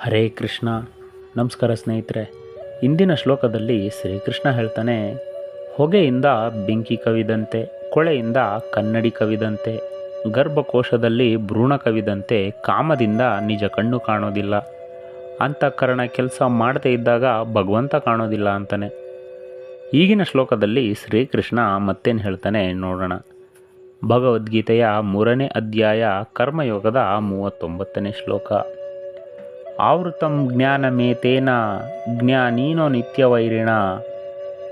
ಹರೇ ಕೃಷ್ಣ. ನಮಸ್ಕಾರ ಸ್ನೇಹಿತರೆ. ಇಂದಿನ ಶ್ಲೋಕದಲ್ಲಿ ಶ್ರೀಕೃಷ್ಣ ಹೇಳ್ತಾನೆ, ಹೊಗೆಯಿಂದ ಬೆಂಕಿ ಕವಿದಂತೆ, ಕೊಳೆಯಿಂದ ಕನ್ನಡಿ ಕವಿದಂತೆ, ಗರ್ಭಕೋಶದಲ್ಲಿ ಭ್ರೂಣ ಕವಿದಂತೆ ಕಾಮದಿಂದ ನಿಜ ಕಣ್ಣು ಕಾಣೋದಿಲ್ಲ. ಅಂತಃಕರಣ ಕೆಲಸ ಮಾಡದೇ ಇದ್ದಾಗ ಭಗವಂತ ಕಾಣೋದಿಲ್ಲ ಅಂತಾನೆ. ಈಗಿನ ಶ್ಲೋಕದಲ್ಲಿ ಶ್ರೀಕೃಷ್ಣ ಮತ್ತೇನು ಹೇಳ್ತಾನೆ ನೋಡೋಣ. ಭಗವದ್ಗೀತೆಯ ಮೂರನೇ ಅಧ್ಯಾಯ ಕರ್ಮಯೋಗದ ಮೂವತ್ತೊಂಬತ್ತನೇ ಶ್ಲೋಕ. ಆವೃತಂ ಜ್ಞಾನಮೇತೇನ ಜ್ಞಾನೀನೋ ನಿತ್ಯವೈರಿಣ.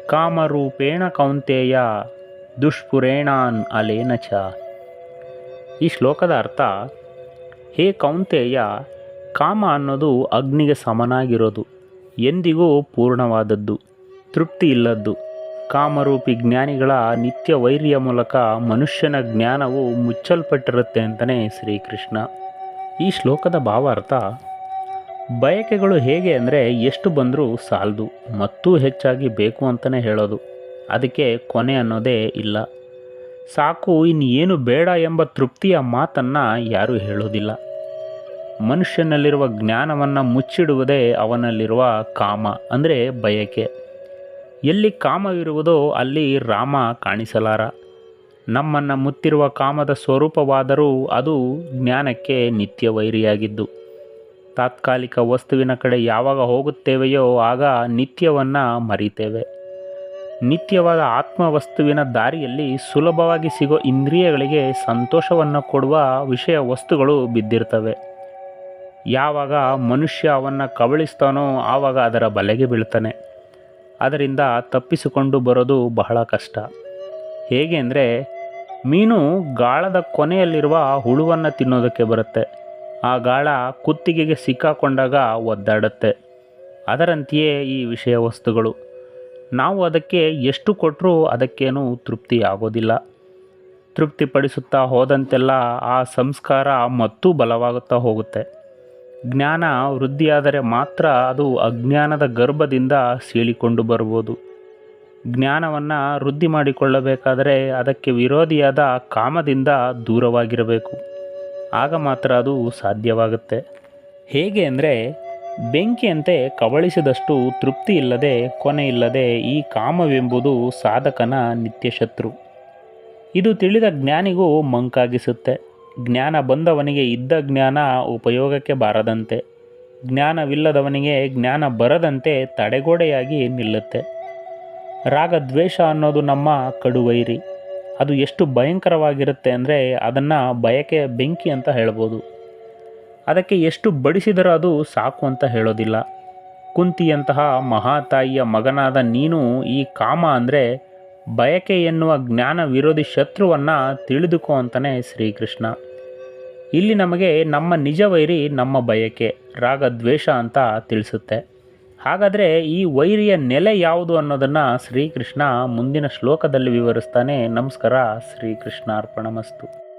ಕಾಮರೂಪೇಣ ಕೌಂತೆಯ ದುಷ್ಪುರೇಣಾನ್ ಅಲೇನ ಚ. ಈ ಶ್ಲೋಕದ ಅರ್ಥ, ಹೇ ಕೌಂತೆಯ, ಕಾಮ ಅನ್ನೋದು ಅಗ್ನಿಗೆ ಸಮನಾಗಿರೋದು, ಎಂದಿಗೂ ಪೂರ್ಣವಾದದ್ದು, ತೃಪ್ತಿ ಇಲ್ಲದ್ದು. ಕಾಮರೂಪಿ ಜ್ಞಾನಿಗಳ ನಿತ್ಯ ವೈರ್ಯ ಮೂಲಕ ಮನುಷ್ಯನ ಜ್ಞಾನವು ಮುಚ್ಚಲ್ಪಟ್ಟಿರುತ್ತೆ ಅಂತಲೇ ಶ್ರೀಕೃಷ್ಣ. ಈ ಶ್ಲೋಕದ ಭಾವಾರ್ಥ ಬಯಕೆಗಳು ಹೇಗೆ ಅಂದರೆ ಎಷ್ಟು ಬಂದರೂ ಸಾಲದು, ಮತ್ತೂ ಹೆಚ್ಚಾಗಿ ಬೇಕು ಅಂತಲೇ ಹೇಳೋದು. ಅದಕ್ಕೆ ಕೊನೆ ಅನ್ನೋದೇ ಇಲ್ಲ. ಸಾಕು ಇನ್ನೇನು ಬೇಡ ಎಂಬ ತೃಪ್ತಿಯ ಮಾತನ್ನು ಯಾರೂ ಹೇಳೋದಿಲ್ಲ. ಮನುಷ್ಯನಲ್ಲಿರುವ ಜ್ಞಾನವನ್ನು ಮುಚ್ಚಿಡುವುದೇ ಅವನಲ್ಲಿರುವ ಕಾಮ, ಅಂದರೆ ಬಯಕೆ. ಎಲ್ಲಿ ಕಾಮವಿರುವುದೋ ಅಲ್ಲಿ ರಾಮ ಕಾಣಿಸಲಾರ. ನಮ್ಮನ್ನು ಮುತ್ತಿರುವ ಕಾಮದ ಸ್ವರೂಪವಾದರೂ ಅದು ಜ್ಞಾನಕ್ಕೆ ನಿತ್ಯ ವೈರಿಯಾಗಿದ್ದು ತಾತ್ಕಾಲಿಕ ವಸ್ತುವಿನ ಕಡೆ ಯಾವಾಗ ಹೋಗುತ್ತೇವೆಯೋ ಆಗ ನಿತ್ಯವನ್ನು ಮರಿತೇವೆ. ನಿತ್ಯವಾದ ಆತ್ಮವಸ್ತುವಿನ ದಾರಿಯಲ್ಲಿ ಸುಲಭವಾಗಿ ಸಿಗೋ ಇಂದ್ರಿಯಗಳಿಗೆ ಸಂತೋಷವನ್ನು ಕೊಡುವ ವಿಷಯ ವಸ್ತುಗಳು ಬಿದ್ದಿರ್ತವೆ. ಯಾವಾಗ ಮನುಷ್ಯ ಅವನ್ನು ಕಬಳಿಸ್ತಾನೋ ಆವಾಗ ಅದರ ಬಲೆಗೆ ಬೀಳ್ತಾನೆ. ಅದರಿಂದ ತಪ್ಪಿಸಿಕೊಂಡು ಬರೋದು ಬಹಳ ಕಷ್ಟ. ಹೇಗೆ ಅಂದರೆ, ಮೀನು ಗಾಳದ ಕೊನೆಯಲ್ಲಿರುವ ಹುಳುವನ್ನು ತಿನ್ನೋದಕ್ಕೆ ಬರುತ್ತೆ. ಆ ಗಾಳ ಕುತ್ತಿಗೆಗೆ ಸಿಕ್ಕಾಕೊಂಡಾಗ ಒದ್ದಾಡುತ್ತೆ. ಅದರಂತೆಯೇ ಈ ವಿಷಯ ವಸ್ತುಗಳು. ನಾವು ಅದಕ್ಕೆ ಎಷ್ಟು ಕೊಟ್ಟರೂ ಅದಕ್ಕೇನು ತೃಪ್ತಿ ಆಗೋದಿಲ್ಲ ತೃಪ್ತಿಪಡಿಸುತ್ತಾ ಹೋದಂತೆಲ್ಲ ಆ ಸಂಸ್ಕಾರ ಮತ್ತೂ ಬಲವಾಗುತ್ತಾ ಹೋಗುತ್ತೆ. ಜ್ಞಾನ ವೃದ್ಧಿಯಾದರೆ ಮಾತ್ರ ಅದು ಅಜ್ಞಾನದ ಗರ್ಭದಿಂದ ಸೀಳಿಕೊಂಡು ಬರ್ಬೋದು ಜ್ಞಾನವನ್ನು ವೃದ್ಧಿ ಮಾಡಿಕೊಳ್ಳಬೇಕಾದರೆ ಅದಕ್ಕೆ ವಿರೋಧಿಯಾದ ಕಾಮದಿಂದ ದೂರವಾಗಿರಬೇಕು. ಆಗ ಮಾತ್ರ ಅದು ಸಾಧ್ಯವಾಗುತ್ತೆ. ಹೇಗೆ ಅಂದರೆ, ಬೆಂಕಿಯಂತೆ ಕವಳಿಸಿದಷ್ಟು ತೃಪ್ತಿ ಇಲ್ಲದೆ, ಕೊನೆ ಇಲ್ಲದೆ ಈ ಕಾಮವೆಂಬುದು ಸಾಧಕನ ನಿತ್ಯ ಶತ್ರು ಇದು ತಿಳಿದ ಜ್ಞಾನಿಗೂ ಮಂಕಾಗಿಸುತ್ತೆ. ಜ್ಞಾನ ಬಂದವನಿಗೆ ಇದ್ದ ಜ್ಞಾನ ಉಪಯೋಗಕ್ಕೆ ಬಾರದಂತೆ. ಜ್ಞಾನವಿಲ್ಲದವನಿಗೆ ಜ್ಞಾನ ಬರದಂತೆ ತಡೆಗೋಡೆಯಾಗಿ ನಿಲ್ಲುತ್ತೆ. ರಾಗದ್ವೇಷ ಅನ್ನೋದು ನಮ್ಮ ಕಡುವೈರಿ. ಅದು ಎಷ್ಟು ಭಯಂಕರವಾಗಿರುತ್ತೆ ಅಂದರೆ ಅದನ್ನು ಬಯಕೆಯ ಬೆಂಕಿ ಅಂತ ಹೇಳ್ಬೋದು. ಅದಕ್ಕೆ ಎಷ್ಟು ಬಡಿಸಿದರೂ ಅದು ಸಾಕು ಅಂತ ಹೇಳೋದಿಲ್ಲ. ಕುಂತಿಯಂತಹ ಮಹಾತಾಯಿಯ ಮಗನಾದ ನೀನು ಈ ಕಾಮ ಅಂದರೆ ಬಯಕೆ ಎನ್ನುವ ಜ್ಞಾನ ವಿರೋಧಿ ಶತ್ರುವನ್ನು ತಿಳಿದುಕೋ ಅಂತಲೇ ಶ್ರೀಕೃಷ್ಣ. ಇಲ್ಲಿ ನಮಗೆ ನಮ್ಮ ನಿಜ ವೈರಿ ನಮ್ಮ ಬಯಕೆ, ರಾಗದ್ವೇಷ ಅಂತ ತಿಳಿಸುತ್ತೆ. ಹಾಗಾದರೆ ಈ ವೈರಿಯ ನೆಲೆ ಯಾವುದು ಅನ್ನೋದನ್ನು ಶ್ರೀಕೃಷ್ಣ ಮುಂದಿನ ಶ್ಲೋಕದಲ್ಲಿ ವಿವರಿಸ್ತಾನೆ. ನಮಸ್ಕಾರ ಶ್ರೀಕೃಷ್ಣ ಅರ್ಪಣಮಸ್ತು